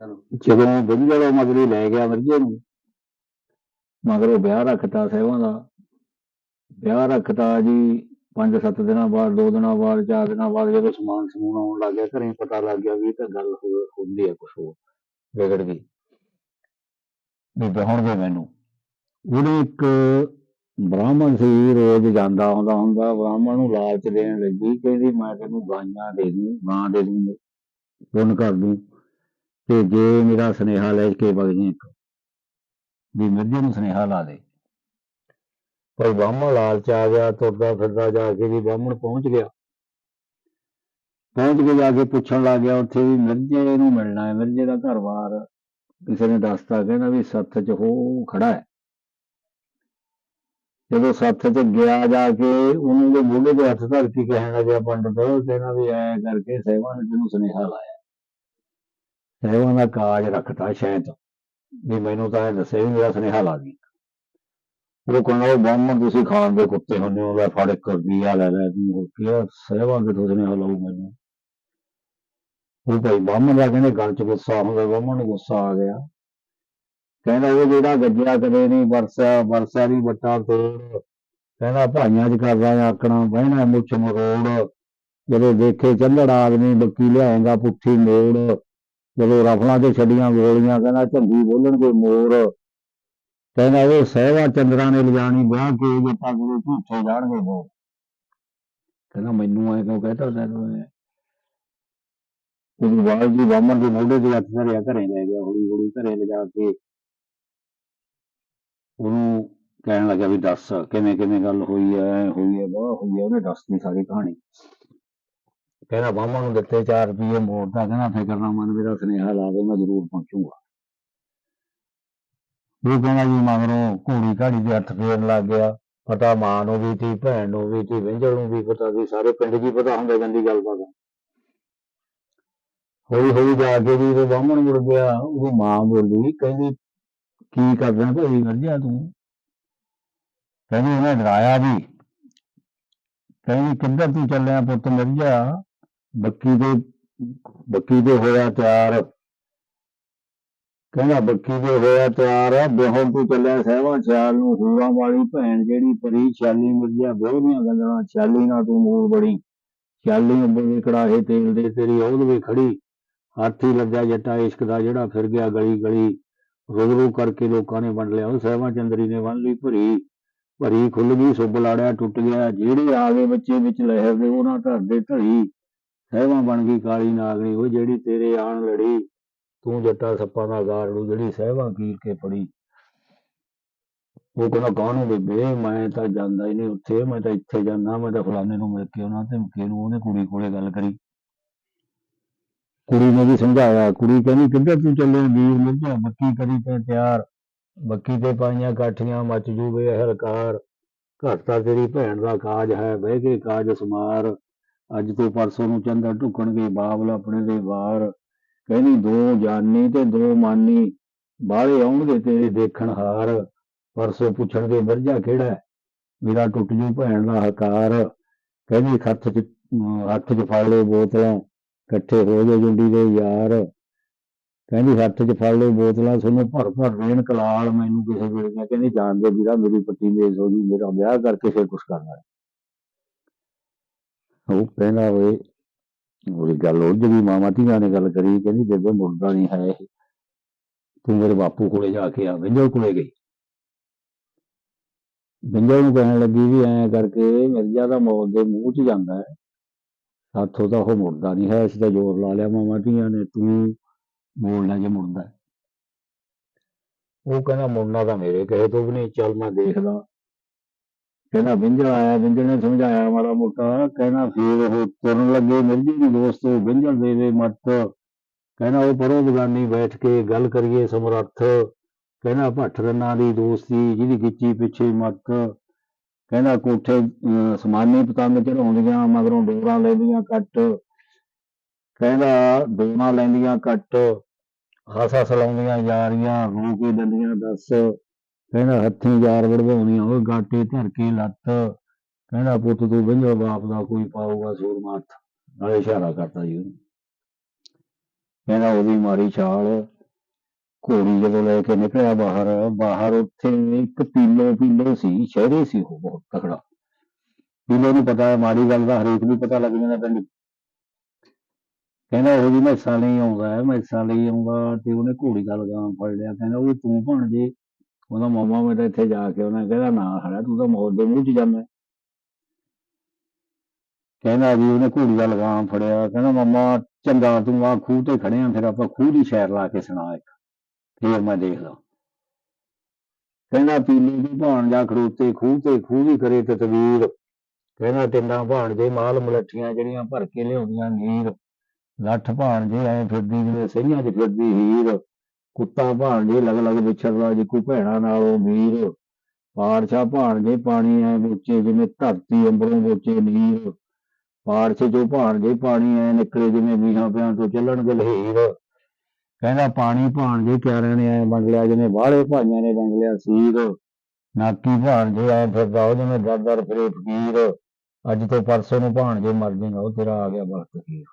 ਚਲੋ। ਜਦੋਂ ਬੰਜਲ ਮਗਰੀ ਲੈ ਗਿਆ ਮਿਰਜੇ ਨੂੰ। ਮਗਰੋਂ ਵਿਆਹ ਰੱਖਤਾ ਸਹਿਵਾਂ ਦਾ। ਵਿਆਹ ਰੱਖਤਾ ਜੀ ਪੰਜ ਸੱਤ ਦਿਨਾਂ ਬਾਅਦ, ਦੋ ਦਿਨਾਂ ਬਾਅਦ, ਚਾਰ ਦਿਨਾਂ ਬਾਅਦ ਜਦੋਂ ਸਮਾਨ ਸਮੂਨ ਆਉਣ ਲੱਗ ਗਿਆ, ਘਰੇ ਪਤਾ ਲੱਗ ਗਿਆ ਵੀ ਤਾਂ ਗੱਲ ਹੁੰਦੀ ਹੈ ਕੁਛ ਹੋਰ, ਵਿਗੜ ਗਈ। ਵੀ ਵਿਆਹੁਣ ਦੇ ਮੈਨੂੰ। ਉਹਨੇ ਇੱਕ ਬ੍ਰਾਹਮਣ ਸੀ, ਰੋਜ਼ ਜਾਂਦਾ ਆਉਂਦਾ ਹੁੰਦਾ, ਬ੍ਰਾਹਮਣ ਨੂੰ ਲਾਲਚ ਦੇਣ ਲੱਗੀ, ਕਹਿੰਦੀ ਮੈਂ ਤੈਨੂੰ ਗਾਈਆਂ ਦੇ ਦੂੰ, ਗਾਂ ਦੇ ਦੂੰ ਪੁੰਨ ਕਰ ਦੂੰ। ਤੇ ਜੇ ਮੇਰਾ ਸੁਨੇਹਾ ਲੈ ਕੇ ਵਗ ਜੀ ਵੀ ਮਿਰਜੇ ਨੂੰ ਸੁਨੇਹਾ ਲਾ ਦੇ। ਪਰ ਬ੍ਰਾਹਮਣ ਲਾਲਚ ਆ ਗਿਆ ਤੁਰਦਾ ਫਿਰਦਾ ਜਾ ਕੇ ਜੀ ਬ੍ਰਾਹਮਣ ਪਹੁੰਚ ਗਿਆ। ਪਹੁੰਚ ਕੇ ਜਾ ਕੇ ਪੁੱਛਣ ਲੱਗ ਗਿਆ ਉੱਥੇ ਵੀ ਮਿਰਜੇ ਨੂੰ ਮਿਲਣਾ ਹੈ ਮਿਰਜੇ ਦਾ ਘਰ ਬਾਰ ਕਿਸੇ ਨੇ ਦੱਸਤਾ ਕਹਿੰਦਾ ਵੀ ਸੱਥ 'ਚ ਹੋ ਖੜਾ ਹੈ। ਜਦੋਂ ਸੱਥ 'ਚ ਗਿਆ ਜਾ ਕੇ ਉਹਨੂੰ ਦੇ ਮੋਢੇ ਤੇ ਹੱਥ ਧਰ ਕੇ ਕਹਿਣ ਲੱਗਿਆ ਪੰਡਤ ਕਹਿੰਦਾ ਵੀ ਐ ਕਰਕੇ ਸਹਿਬਾਂ ਨੇ ਤੈਨੂੰ ਸੁਨੇਹਾ ਲਾਇਆ। ਸਹਿਬਾਂ ਦਾ ਕਾਜ ਰੱਖਤਾ ਸ਼ਾਇਦ ਵੀ ਮੈਨੂੰ ਤਾਂ ਇਹ ਦੱਸੇ ਵੀ ਮੇਰਾ ਸੁਨੇਹਾ ਲਾ ਦੀ। ਉਹ ਕਹਿੰਦਾ, ਉਹ ਬਾਹਮਣ ਤੁਸੀਂ ਖਾਣ ਦੇ ਕੁੱਤੇ ਹੁੰਦੇ ਹੋ ਲੈ ਫੜ ਇੱਕ ਰੁਪਈਆ ਲੈ ਲੈ, ਤੂੰ ਹੋ ਗਿਆ ਸਹਿਬਾਂ ਦੇ ਤੋਂ ਸੁਨੇਹਾ ਲਾਊ ਮੈਨੂੰ? ਉਹ ਭਾਈ ਬਾਹਮਣ ਦਾ ਕਹਿੰਦੇ, ਗੱਲ 'ਚ ਗੁੱਸਾ ਹੁੰਦਾ ਬਾਹਮਣ ਨੂੰ ਗੁੱਸਾ ਆ ਗਿਆ। ਕਹਿੰਦਾ, ਉਹ ਜਿਹੜਾ ਗੱਜਿਆ ਕਦੇ ਨਹੀਂ, ਵਰਸਾ ਵਰਸਾ ਦੀ ਵੱਟਾ ਤੋੜ। ਕਹਿੰਦਾ, ਭਾਈਆਂ 'ਚ ਕਰਦਾ ਆਕਣਾ ਬਹਿਣਾ ਮੁੱਛ ਮਰੋੜ। ਜਦੋਂ ਦੇਖੇ ਚੱਲੜ ਆਦਮੀ ਬੱਕੀ ਲਿਆਏਗਾ ਪੁੱਠੀ ਮੋੜ। ਜਦੋਂ ਰਫਲਾਂ ਤੇ ਛੱਡੀਆਂ ਗੋਲੀਆਂ, ਕਹਿੰਦਾ ਝੰਡੀ ਬੋਲਣਗੇ ਮੋਰ। ਕਹਿੰਦਾ ਉਹ ਸਹਿਵਾ ਚੰਦਰਾਂ ਨੇ ਲਿਜਾਣੀ ਵਿਆਹ ਕੇ ਜੱਟਾਂ ਕੋਲ ਝੂਠੇ ਜਾਣਗੇ ਉਹ ਕਹਿੰਦਾ ਮੈਨੂੰ ਐ ਕਿਉਂ ਕਹਤਾ ਤੈਨੂੰ ਐ ਉਹ ਬਾਅਦ ਜੀ ਬਾਹਮਣ ਦੇ ਮੋਢੇ ਤੇ ਹੱਥ ਧਰਿਆ, ਘਰੇ ਲੈ ਗਿਆ ਹੌਲੀ ਹੌਲੀ ਘਰੇ ਲਿਜਾ ਕੇ। ਉਹਨੂੰ ਕਹਿਣ ਲੱਗਾ ਵੀ ਦੱਸ ਕਿਵੇਂ ਕਿਵੇਂ ਗੱਲ ਹੋਈ ਐ ਹੋਈ ਐ ਬਾਹ ਹੋਈ ਐ, ਉਹਨੇ ਦੱਸਦੀ ਸਾਰੀ ਕਹਾਣੀ। ਕਹਿੰਦਾ ਬਾਹਮਣ ਨੂੰ ਦਿੱਤੇ 4 ਰੁਪਏ ਮੋੜਦਾ ਕਹਿੰਦਾ, ਫਿਕਰ ਨਾ ਮੰਨ ਮੇਰਾ ਸੁਨੇਹਾ ਲਾ ਦੇ, ਮੈਂ ਜ਼ਰੂਰ ਪਹੁੰਚੂਗਾ। ਉਹ ਕਹਿੰਦਾ ਜੀ, ਮਗਰੋਂ ਘੋੜੀ ਘਾੜੀ ਦੇ ਹੱਥ ਫੇਰਨ ਲੱਗ ਗਿਆ। ਪਤਾ ਮਾਂ ਨੂੰ ਵੀ ਤੀ, ਭੈਣ ਨੂੰ ਵੀ ਤੀ ਵਿੰਜਲ ਨੂੰ ਵੀ ਪਤਾ ਸੀ, ਸਾਰੇ ਪਿੰਡ 'ਚ ਪਤਾ ਹੁੰਦਾ ਗੰਦੀ ਗੱਲਬਾਤ ਹੌਲੀ ਹੌਲੀ ਜਾ ਕੇ ਵੀ ਉਹ ਬਾਹਮਣ ਮੁੜ ਗਿਆ ਉਹ ਮਾਂ ਬੋਲੀ, ਕਹਿੰਦੀ, ਕੀ ਕਰਦਾ ਭਾਈ ਮਰਜਿਆ ਤੂੰ? ਕਹਿੰਦੀ, ਉਹਨੇ ਡਰਾਇਆ ਵੀ। ਕਹਿੰਦੀ, ਕਿੱਧਰ ਤੂੰ ਚੱਲਿਆ ਪੁੱਤ ਮਰਜਿਆ ਬੱਕੀ ਦੇ ਬੱਕੀ ਦੇ ਹੋਇਆ ਤਿਆਰ। ਕਹਿੰਦਾ ਬੱਕੀ ਦੇ ਹੋਇਆ ਤਿਆਰ ਆ ਬਿਹੋਂ ਤੂੰ ਚੱਲਿਆ ਸਹਿਵਾ ਸਿਆਲ ਨੂੰ ਹੂਰਾਂ ਵਾਲੀ ਭੈਣ ਜਿਹੜੀ ਪਰੀ ਛਾਲੀ ਮਿਰਜਿਆ ਵਿਹੋਦੀਆਂ ਗੱਲਾਂ ਛਾਲੀ ਨਾਲ ਤੂੰ ਮੂਲ ਬੜੀ ਛਾਲੀ ਬੜੀ ਕੜਾਹੇ ਤੇਲ ਦੇ, ਤੇਰੀ ਉਹਦ ਵੀ ਖੜੀ। ਹਾਥੀ ਲੱਗਾ ਜੱਟਾ ਇਸ਼ਕ ਦਾ, ਜਿਹੜਾ ਫਿਰ ਗਿਆ ਗਲੀ ਗਲੀ। ਰੁਗ ਰੁਗ ਕਰਕੇ ਲੋਕਾਂ ਨੇ ਵੰਡ ਲਿਆ, ਉਹ ਸਹਿਵਾ ਚੰਦਰੀ ਨੇ ਵੰਡ ਲਈ ਭਰੀ। ਭਰੀ ਖੁੱਲ ਗਈ, ਸੁੱਬ ਲਾੜਿਆ ਟੁੱਟ ਗਿਆ। ਜਿਹੜੇ ਆ ਗਏ ਬੱਚੇ ਵਿੱਚ ਲਹਿਰ ਦੇ, ਉਹਨਾਂ ਧਰਦੇ ਧਰੀ ਸਹਿਵਾ ਬਣ ਗਈ ਕਾਲੀ ਨਾਗਣੀ, ਉਹ ਜਿਹੜੀ ਤੇਰੇ ਆਣ ਲੜੀ, ਤੂੰ ਜੱਟਾ ਸੱਪਾਂ ਦਾ ਗਾਰੜੂ ਜਿਹੜੀ ਸਹਿਵਾ ਕੀਰ ਕੇ ਪੜੀ। ਉਹ ਕਹਿੰਦਾ, ਕਾਹਨੂੰ ਬੇਬੇ? ਮੈਂ ਤਾਂ ਜਾਂਦਾ ਹੀ ਨਹੀਂ ਉੱਥੇ, ਮੈਂ ਤਾਂ ਇੱਥੇ ਜਾਂਦਾ, ਮੈਂ ਤਾਂ ਫਲਾਣੇ ਨੂੰ ਮਿਲ ਕੇ ਉਹਨਾਂ ਤੇ ਨੂੰ ਉਹਨੇ ਕੁੜੀ ਕੋਲੇ ਗੱਲ ਕਰੀ। ਕੁੜੀ ਨੇ ਵੀ ਸਮਝਾਇਆ, ਕੁੜੀ ਕਹਿੰਦੀ, ਕਿੱਧਰ ਤੂੰ ਚੱਲੇ ਵੀਰ? ਮਿਰਜਾ ਬੱਕੀ ਕਰੀ ਤੇ ਤਿਆਰ ਬੱਕੀ ਤੇ ਪਾਈਆਂ ਕਾਠੀਆਂ, ਮੱਚ ਜੂਵੇ ਹਲਕਾਰ, ਘਰ ਤਾਂ ਤੇਰੀ ਭੈਣ ਦਾ ਕਾਜ ਹੈ, ਬਹਿ ਕੇ ਕਾਜ ਸਮਾਰ। ਅੱਜ ਤੋਂ ਪਰਸੋਂ ਨੂੰ ਚੰਦਰ ਢੁਕਣਗੇ, ਬਾਬਲ ਆਪਣੇ ਦੇ ਵਾਰ। ਕਹਿੰਦੀ, ਦੋ ਜਾਨੀ ਤੇ ਦੋ ਮਾਨੀ, ਬਾਹਲੇ ਆਉਣਗੇ ਤੇਰੇ ਦੇਖਣ ਹਾਰ। ਪਰਸੋਂ ਪੁੱਛਣਗੇ, ਮਿਰਜਾ ਕਿਹੜਾ ਮੇਰਾ ਟੁੱਟ ਜੂ ਭੈਣ ਦਾ ਹਕਾਰ। ਕਹਿੰਦੀ, ਹੱਥ 'ਚ ਹੱਥ 'ਚ ਫੜ ਲਓ ਬੋਤਲਾਂ, ਇਕੱਠੇ ਹੋ ਗਏ ਜੁੰਡੀ ਦੇ ਯਾਰ। ਕਹਿੰਦੀ, ਹੱਥ 'ਚ ਫੜ ਲਓ ਬੋਤਲਾਂ, ਤੁਹਾਨੂੰ ਭਰ ਭਰ ਦੇਣ ਕਲਾਲ ਮੈਨੂੰ ਕਿਸੇ ਵੇਲੇ। ਕਹਿੰਦੀ ਜਾਣਦੇ ਵੀਰਾ ਮੇਰੀ ਪੱਟੀ ਮੇਜ਼ ਹੋ ਜੂ, ਮੇਰਾ ਵਿਆਹ ਕਰਕੇ ਫਿਰ ਕੁਛ ਕਰਨਾ ਉਹ ਕਹਿੰਦਾ ਓਏ ਉਹਦੀ ਗੱਲ ਉਹ ਜਿਹੜੀ ਮਾਮਾ ਧੀਆਂ ਨੇ ਗੱਲ ਕਰੀ, ਕਹਿੰਦੀ ਬੇਬੇ ਮੁੰਡਾ ਨਹੀਂ ਹੈ ਇਹ। ਤੂੰ ਮੇਰੇ ਬਾਪੂ ਕੋਲੇ ਜਾ ਕੇ ਆ ਵਿੰਜਲ ਕੋਲੇ ਗਈ। ਵਿੰਜਲ ਨੂੰ ਕਹਿਣ ਲੱਗੀ ਵੀ ਐਂ ਕਰਕੇ ਮਿਰਜ਼ਾ ਦਾ ਮੌਤ ਦੇ ਮੂੰਹ 'ਚ ਜਾਂਦਾ ਹੈ। ਸਾਥੋਂ ਤਾਂ ਉਹ ਮੁੜਦਾ ਨਹੀਂ ਹੈ, ਅਸੀਂ ਤਾਂ ਜ਼ੋਰ ਲਾ ਲਿਆ ਮਾਮਾ ਧੀਆਂ ਨੇ, ਤੂੰ ਬੋਲ ਜੇ ਮੁੜਦਾ ਉਹ ਕਹਿੰਦਾ ਮੁੜਨਾ ਤਾਂ ਮੇਰੇ ਕਹੇ ਤੋਂ ਵੀ ਨਹੀਂ, ਚੱਲ ਮੈਂ ਦੇਖਦਾ। ਕਹਿੰਦਾ ਵਿੰਜਲ ਆਇਆ ਵਿੰਜਲ ਨੇ ਸਮਝਾਇਆ ਮਾੜਾ ਮੋਟਾ। ਕਹਿੰਦਾ ਫੇਰ ਉਹ ਤੁਰਨ ਲੱਗੇ ਮਿਰਜੀ ਦੀ ਦੋਸਤੋ ਵਿੰਜਲ ਦੇ ਦੇ ਮੱਤ। ਕਹਿੰਦਾ ਉਹ ਪਰੋਂ ਬਗਾਨੀ ਬੈਠ ਕੇ ਗੱਲ ਕਰੀਏ ਸਮਰੱਥ। ਕਹਿੰਦਾ ਭੱਠ ਰੰਨਾਂ ਦੀ ਦੋਸਤੀ, ਜਿਹਦੀ ਗਿੱਚੀ ਪਿੱਛੇ ਮੱਤ। ਕਹਿੰਦਾ ਕੋਠੇ ਸਮਾਨੀ ਪਤੰਗ ਚੜਾਉਂਦੀਆਂ ਮਗਰੋਂ ਡੋਰਾਂ ਲੈਂਦੀਆਂ ਕੱਟ। ਕਹਿੰਦਾ ਡੋਰਾਂ ਲੈਂਦੀਆਂ ਕੱਟ ਹਾਸਾ ਸਲਾਉਂਦੀਆਂ ਯਾਰੀਆਂ, ਰੋ ਕੇ ਦੰਦੀਆਂ ਦੱਸ। ਕਹਿੰਦਾ ਹੱਥੀਂ ਯਾਰ ਵੜਵਾਉਣੀ ਉਹ ਗਾਟੇ ਧਰ ਕੇ ਲੱਤ। ਕਹਿੰਦਾ ਪੁੱਤ ਤੂੰ ਵਿੰਜੋ ਬਾਪ ਦਾ, ਕੋਈ ਪਾਊਗਾ ਸੂਰਮਾ ਹੱਥ ਨਾਲੇ ਇਸ਼ਾਰਾ ਕਰਦਾ ਜੀ ਉਹਨੂੰ। ਕਹਿੰਦਾ ਉਹਦੀ ਮਾਰੀ ਛਾਲ ਘੋੜੀ ਜਦੋਂ ਲੈ ਕੇ ਨਿਕਲਿਆ ਬਾਹਰ ਬਾਹਰ ਉੱਥੇ ਇੱਕ ਪੀਲੋ ਪੀਲੋ ਸੀ, ਸ਼ਹਿਰੀ ਸੀ ਉਹ ਬਹੁਤ ਤਕੜਾ। ਪੀਲੋ ਨੂੰ ਪਤਾ ਹੈ, ਮਾੜੀ ਗੱਲ ਦਾ ਹਰੇਕ ਨੂੰ ਪਤਾ ਲੱਗ ਜਾਂਦਾ ਪਿੰਡ। ਕਹਿੰਦਾ ਉਹ ਜੀ ਮੈਸਾਂ ਲਈ ਆਉਂਦਾ ਹੈ, ਮੈਸਾਂ ਲਈ ਆਉਂਦਾ ਤੇ ਉਹਨੇ ਘੋੜੀ ਦਾ ਲਗਾਮ ਫੜ ਲਿਆ। ਕਹਿੰਦਾ ਉਹ ਤੂੰ ਭਣ ਜੇ ਉਹਦਾ ਮਾਮਾ ਮੈਂ ਇੱਥੇ ਜਾ ਕੇ ਉਹਨੇ ਕਹਿੰਦਾ ਨਾ ਹੜਾ ਤੂੰ ਤਾਂ ਮੌਤ ਦੇ ਮੂੰਹ 'ਚ ਜਾਂਦਾ ਕਹਿੰਦਾ ਜੀ ਉਹਨੇ ਘੋੜੀ ਦਾ ਲਗਾਮ ਫੜਿਆ, ਕਹਿੰਦਾ ਮਾਮਾ ਚੰਗਾ ਤੂੰ ਆ ਖੂਹ ਤੇ ਖੜਿਆ ਫਿਰ ਆਪਾਂ ਖੂਹ ਦੀ ਸ਼ੈਰ ਲਾ ਕੇ ਸੁਣਾ ਇੱਕ। ਫੇਰ ਮੈਂ ਦੇਖਦਾ। ਕਹਿੰਦਾ ਪੀਲੀ ਦੀ ਭਾਣ ਜਾ ਖੜੋਤੇ ਖੂਹ ਤੇ, ਖੂਹ ਦੀ ਕਰੇ ਤਸਵੀਰ ਕਹਿੰਦਾ ਤਿੰਨਾਂ ਭਾਣਜੇ ਮਾਲ ਮਲੱਠੀਆਂ ਜਿਹੜੀਆਂ ਭਰ ਕੇ ਲਿਆਉਂਦੀਆਂ ਨੀਰ। ਲੱਠ ਭਾਣ ਜੇ ਐ ਫਿਰਦੀ ਜਿਵੇਂ ਸਹੀਆਂ 'ਚ ਫਿਰਦੀ ਹੀਰ। ਕੁੱਤਾ ਭਾਣਜੇ ਲਗ ਲਗ ਵਿਛੜਦਾ, ਜੀ ਕੋਈ ਭੈਣਾ ਨਾਲੋਂ ਵੀਰ ਪਾੜਛਾ ਭਾਣਜੇ ਪਾਣੀ ਐ ਵਿੱਚੇ, ਜਿਵੇਂ ਧਰਤੀ ਅੰਬਰੋਂ ਵਿੱਚੇ ਨੀਰ ਪਾੜਛੇ ਜੋ ਭਾਣਜੇ ਪਾਣੀ ਐ ਨਿਕਲੇ, ਜਿਵੇਂ ਮੀਂਹਾਂ ਪਿਆਂ ਤੋਂ ਚੱਲਣ ਗਲਹੀਰ ਕਹਿੰਦਾ ਪਾਣੀ ਭਾਣਜੇ ਕਿਆਰਿਆਂ ਨੇ ਐ ਵੰਡ ਲਿਆ, ਜਿਵੇਂ ਬਾਹਲੇ ਭਾਈਆਂ ਨੇ ਵੰਡ ਲਿਆ ਸੀਰ। ਨਾਕੀ ਭਾਣਜੇ ਐ ਫਿਰਦਾ, ਉਹ ਜਿਵੇਂ ਦਰ ਦਰ ਫਿਰੇ ਫਕੀਰ ਅੱਜ ਤੋਂ ਪਰਸੋਂ ਨੂੰ ਭਾਣਜੇ ਮਰ ਜਾਏਗਾ, ਉਹ ਤੇਰਾ ਆ ਗਿਆ ਵਕਤ ਹੀਰ